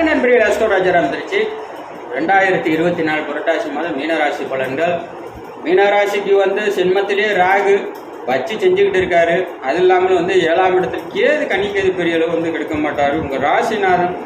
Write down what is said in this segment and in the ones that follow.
வணக்கம் நண்பர்கள் அஸ்டோராஜராம் திருச்சி. ரெண்டாயிரத்தி இருபத்தி நாலு புரட்டாசி மாதம் மீனராசி பலன்கள். மீனராசிக்கு வந்து சின்மத்திலே ராகு வச்சு செஞ்சுக்கிட்டு இருக்காரு. அது இல்லாமல் வந்து ஏழாம் இடத்துல கேது கனிக்கேது பெரிய அளவு வந்து கெடுக்க மாட்டார். உங்கள் ராசிநாதன்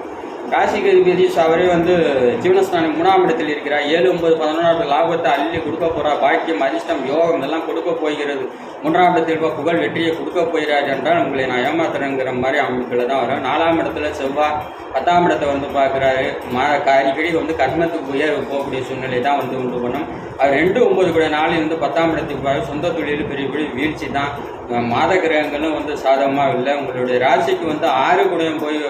ராசிக்கு அதிபதி அவரே வந்து ஜீவனஸ்தானம் மூணாம் இடத்தில் இருக்கிறார். ஏழு ஒன்பது பதினொன்றாவது லாபத்தை அள்ளி கொடுக்க போகிறார் பாக்கியம் அதிர்ஷ்டம் யோகம் இதெல்லாம் கொடுக்க போகிறது. மூன்றாம் இடத்தில் புகழ் வெற்றியை கொடுக்க போகிறார் என்றால் உங்களை நான் ஏமாத்துறேங்கிற மாதிரி அமைப்பில் தான் வரும் நாலாம் இடத்துல செவ்வாய் பத்தாம் இடத்தை வந்து பார்க்குறாரு. மா அடிக்கடி வந்து கர்மத்துக்கு உயர்வு போகக்கூடிய சூழ்நிலை தான் வந்து உண்டு பண்ணும். அவர் ரெண்டு ஒன்பது கூட நாளிலிருந்து பத்தாம் இடத்துக்கு போகிற சொந்த தொழில் பெரிய பெரிய வீழ்ச்சி தான். மாத கிரகங்களும் வந்து சாதகமாக இல்லை. உங்களுடைய ராசிக்கு வந்து ஆறு கூடயும் போய்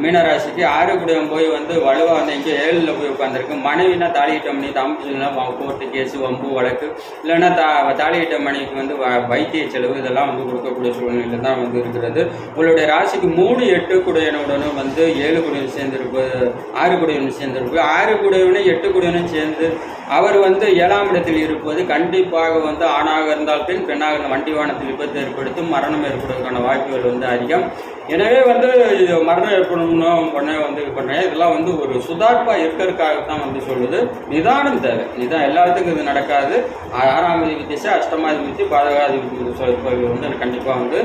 மீனராசிக்கு ஆறு குடையம் போய் வந்து வலுவாக வந்து எங்கேயோ ஏழில் போய் உட்காந்துருக்கு மனைவினா தாலியிட்ட மணி தாம்பூசினா கோர்ட்டு கேஸு வம்பு வழக்கு. இல்லைன்னா தா தாலியிட்ட மணிக்கு வந்து வ- வைத்திய செலவு இதெல்லாம் வந்து கொடுக்கக்கூடிய சூழ்நிலையில் தான் வந்து இருக்கிறது. உங்களுடைய ராசிக்கு மூணு எட்டு குடையனுடனும் வந்து ஏழு குடையன் சேர்ந்துருப்பது ஆறு குடையன் சேர்ந்திருக்கு. ஆறு குடையவனும் எட்டு குடையனும் சேர்ந்து அவர் வந்து ஏழாம் இடத்தில் இருப்பது கண்டிப்பாக வந்து ஆணாக இருந்தால் பெண் பெண்ணாக இருந்த வண்டி வாகனத்தில் விபத்து ஏற்படுத்தும் மரணம் ஏற்படுவதற்கான வாய்ப்புகள் வந்து அதிகம். எனவே வந்து இது மரணம் ஏற்படணும் உடனே வந்து இது பண்ணுறேன் இதெல்லாம் வந்து ஒரு சுதார்ப்பாக இருக்கிறதுக்காகத்தான் வந்து சொல்லுது. நிதானம் தேவை. நிதான் எல்லாத்துக்கும் இது நடக்காது. ஆறாம் அதிபதி திசை அஷ்டமாதிபதி பாதகாதிபதி சொல் வந்து கண்டிப்பாக வந்து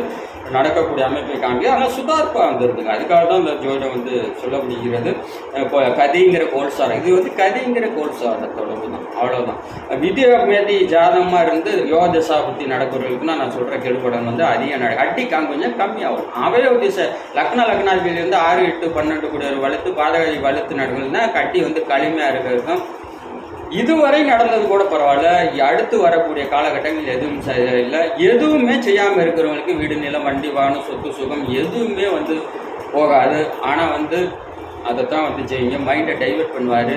நடக்கக்கூடிய அமைப்பை காண்பி ஆனால் சுதார்ப்பாக வந்துருதுங்க அதுக்காக தான் இந்த ஜோதிடம் வந்து சொல்லப்படுகிறது. இப்போ கதிங்கிற கோல்சார் இது வந்து கதிங்கிற கோல்சார தொடர்பு தான். அவ்வளோதான் வித்யா மேதி ஜாதகமாக இருந்து யோகதசா புத்தி நடக்கிறவர்களுக்கு நான் சொல்கிற கெடுபடம் வந்து அதிகம் நட அட்டிக்காங்க கொஞ்சம் கம்மியாகும். அவயவ திசை லக்ன லக்னாதிபதியிலேருந்து ஆறு எட்டு பன்னெண்டு கூட வளர்த்து பாதகாதி வளர்த்து நடக்கணும்னா கட்டி வந்து களிமையாக இருக்கிறதுக்கும் இதுவரை நடந்தது கூட பரவாயில்ல. அடுத்து வரக்கூடிய காலகட்டங்கள் எதுவும் இல்லை. எதுவுமே செய்யாமல் இருக்கிறவங்களுக்கு வீடு நிலம் வண்டி வாகனம் சொத்து சுகம் எதுவுமே வந்து போகாது. ஆனால் வந்து அதைத்தான் வந்து செய்யுங்க. மைண்டை டைவர்ட் பண்ணுவார்.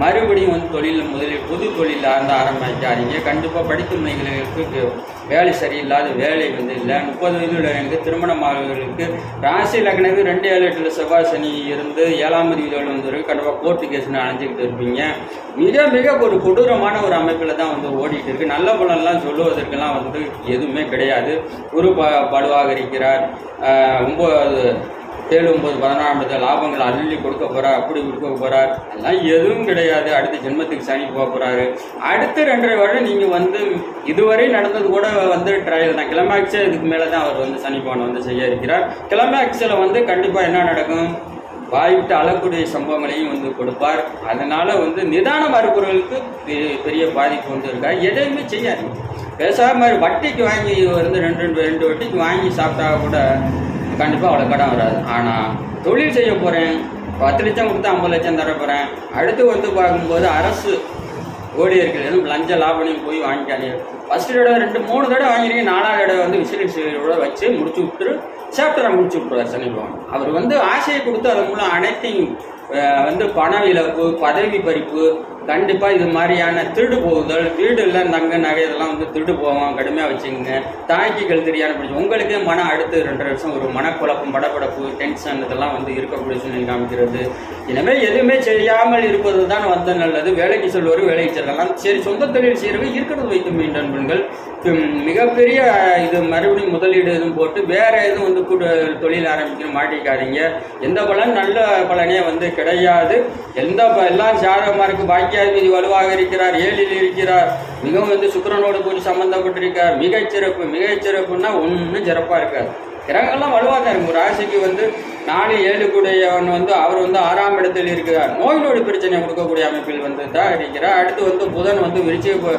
மறுபடியும் வந்து தொழிலில் முதலில் புது தொழில் இருந்து ஆரம்பிக்காதீங்க கண்டிப்பாக படித்த முனைகளுக்கு வேலை சரியில்லாத வேலை வந்து இல்லை. முப்பது வயதுல எனக்கு திருமணமானவர்களுக்கு ராசி லக்னத்துக்கு ரெண்டு ஏழு எட்டில் செவ்வாய் சனி இருந்து ஏழாம் தேதியில் வந்து கண்டிப்பாக கோர்ட்டு கேஸ்னு அணைஞ்சிக்கிட்டு இருப்பீங்க. மிக மிக ஒரு கொடூரமான ஒரு அமைப்பில் தான் வந்து ஓடிட்டு இருக்கு. நல்ல பலன்லாம் சொல்லுவதற்கெல்லாம் வந்து எதுவுமே கிடையாது. குரு ப படுவாக இருக்கிறார். ஒம்பது ஏழு ஒன்பது பதினாறாம் இடத்துல லாபங்களை அள்ளி கொடுக்க போகிறார் அப்படி கொடுக்க போகிறார் அதெல்லாம் எதுவும் கிடையாது. அடுத்த ஜென்மத்துக்கு சனி போக போகிறாரு அடுத்த ரெண்டரை வருடம் நீங்கள் வந்து இதுவரை நடந்தது கூட வந்து ட்ரையல் தான். கிளமேக்ஸே இதுக்கு மேலே தான் அவர் வந்து சனி பவன் வந்து செய்ய இருக்கிறார். கிளமேக்ஸில் வந்து கண்டிப்பாக என்ன நடக்கும்? வாய்விட்டு அழக்கூடிய சம்பவங்களையும் வந்து கொடுப்பார். அதனால் வந்து நிதான மறுப்புகளுக்கு பெரிய பாதிப்பு வந்து இருக்கா? எதையுமே செய்யாது. பேசாமல் வட்டிக்கு வாங்கி வந்து ரெண்டு ரெண்டு ரெண்டு வட்டிக்கு வாங்கி சாப்பிட்டா கூட கண்டிப்பாக அவ்வளோ கடன் வராது. ஆனால் தொழில் செய்ய போகிறேன் பத்து லட்சம் கொடுத்து ஐம்பது லட்சம் தர போகிறேன் அடுத்து வந்து பார்க்கும்போது அரசு ஊழியர்கள் எதுவும் லஞ்ச லாபனையும் போய் வாங்கிக்காதீங்க ஃபஸ்ட்டு தடவை ரெண்டு மூணு தடவை வாங்கினீங்க நாலாவது தடவை வந்து விசிலன்ஸோட வச்சு முடிச்சு விட்டுரு சாப்டரை முடிச்சு விட்டுருவார் சனி பகவான் அவர் வந்து ஆசையை கொடுத்து அதன் மூலம் அனைத்தையும் வந்து பண இழப்பு பதவி பறிப்பு கண்டிப்பாக இது மாதிரியான திருடு போகுதல் வீடு இல்லை தங்க நகை இதெல்லாம் வந்து திருடு போவோம் கடுமையாக வச்சுக்கோங்க. தாய்க்கு கழுத்தறியான பிடிச்சி உங்களுக்கே மனம் அடுத்து ரெண்டரை வருஷம் ஒரு மனக்குழப்பம் படப்படப்பு டென்ஷன் இதெல்லாம் வந்து இருக்கக்கூடிய சூழ்நிலை காமிக்கிறது. எனவே எதுவுமே செய்யாமல் இருப்பது தான் வந்து நல்லது. வேலைக்கு செல்வது வேலைக்கு செல்லலாம். சரி சொந்த தொழில் செய்கிறவங்க இருக்கிறது வைத்து மீண்டும் பெண்கள் மிகப்பெரிய இது மறுபடியும் முதலீடு எதுவும் போட்டு வேறு எதுவும் வந்து கூட்டு தொழில் ஆரம்பிக்கணும் மாட்டிக்காதீங்க. எந்த பலன்? நல்ல பலனே வந்து கிடையாது. எந்த ப- எல்லாம் இருக்குது பாக்கிய பாக்கியாதிபதி வலுவாக இருக்கிறார் ஏழில் இருக்கிறார். மிகவும் வந்து சுக்கரனோடு போய் சம்பந்தப்பட்டிருக்கார். மிகச்சிறப்பு மிகச்சிறப்புன்னா ஒன்றும் சிறப்பாக இருக்காது. கிரகங்கள்லாம் வலுவாக தான் இருக்கும். ராசிக்கு வந்து நாலு ஏழு கூடியவன் வந்து அவர் வந்து ஆறாம் இடத்தில் இருக்கிறார். நோய் நொடி பிரச்சனை கொடுக்கக்கூடிய அமைப்பில் வந்து தான் இருக்கிறார். அடுத்து வந்து புதன் வந்து விருச்சிக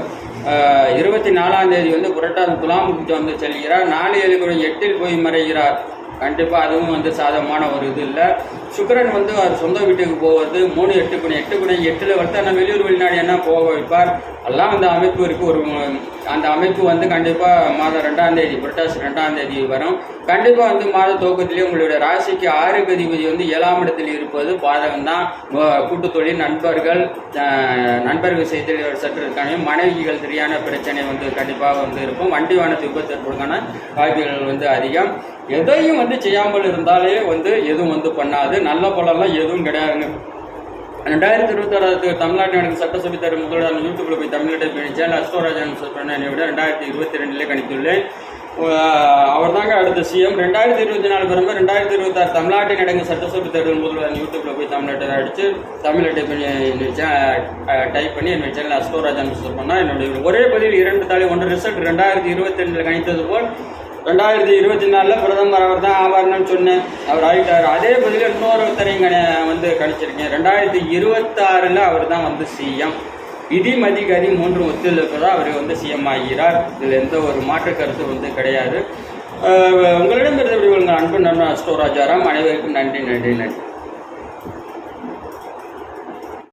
இருபத்தி நாலாம் தேதி வந்து புரட்டாதி துலாம் வந்து செல்கிறார். நாலு ஏழு கூட எட்டில் போய் மறைகிறார். கண்டிப்பாக அதுவும் வந்து சாதகமான ஒரு இது இல்லை. சுக்கரன் வந்து அவர் சொந்த வீட்டுக்கு போவது மூணு எட்டு குணி எட்டு குணி எட்டில் வளர்த்தா வெளியூர் வெளிநாடு என்ன போக வைப்பார்? எல்லாம் அந்த அமைப்பு இருக்கு. ஒரு அந்த அமைப்பு வந்து கண்டிப்பாக மாதம் ரெண்டாம் தேதி புரட்டாசி ரெண்டாம் தேதி வரும். கண்டிப்பாக வந்து மாத துவக்கத்திலே உங்களுடைய ராசிக்கு ஆறு கதிபதி வந்து ஏழாம் இடத்தில் இருப்பது பாதகம் தான் கூட்டுத்தொழில் நண்பர்கள் நண்பர்கள் விஷயத்தில் சற்று இருக்காங்க மனைவிகள் தெரியான பிரச்சனை வந்து கண்டிப்பாக வந்து இருக்கும். வண்டி வாகனத்து விபத்து ஏற்படுக்கான வாய்ப்புகள் வந்து அதிகம். எதையும் வந்து செய்யாமல் இருந்தாலே வந்து எதுவும் வந்து பண்ணாது. நல்ல பலன்லாம் எதுவும் கிடையாதுங்க ரெண்டாயிரத்தி இருபத்தாறு தமிழ்நாட்டில் எனக்கு சட்டசபை தரும் முதல்வர் யூடியூப்ல போய் தமிழ்நாட்டை பேணிச்சேன் அஸ்வராஜன் சொன்னதை விட ரெண்டாயிரத்தி இருபத்தி ரெண்டுலேயே கணித்துள்ளேன் அவர் தாங்க அடுத்த சிஎம் ரெண்டாயிரத்தி இருபத்தி நாலு பிறகு ரெண்டாயிரத்தி இருபத்தாறு தமிழ்நாட்டில் நடந்த சட்டசபை தேர்தல் முதல்வர் யூடியூப்ல போய் தமிழ்நாட்டில் அடித்து தமிழை டைப் பண்ணி டைப் பண்ணி என்னுடைய சேனல் அஸ்வராஜன் சூஸ் பண்ணால் என்னுடைய ஒரே பதிவில் இரண்டு தாலி ஒன்று. ரிசல்ட் ரெண்டாயிரத்தி இருபத்தி ரெண்டில் கணித்தது போல் ரெண்டாயிரத்தி இருபத்தி நாலில் பிரதமர் அவர் தான் ஆவார்னு சொன்னேன். அவர் ஆகிட்டார் அதே பதில் இன்னொருத்தரையும் கணி வந்து கணிச்சிருக்கேன். ரெண்டாயிரத்தி இருபத்தாறில் அவர் தான் வந்து சிஎம் விதி மதி மூன்று ஒத்துழைப்பதாக அவர் வந்து சிஎம் ஆகிறார். இதில் எந்த ஒரு மாற்று கருத்து வந்து கிடையாது. உங்களிடம் இருந்தபடி உங்கள் அன்பு நண்பன் ஸ்டோராஜாராம் அனைவருக்கும் நன்றி நன்றி நன்றி.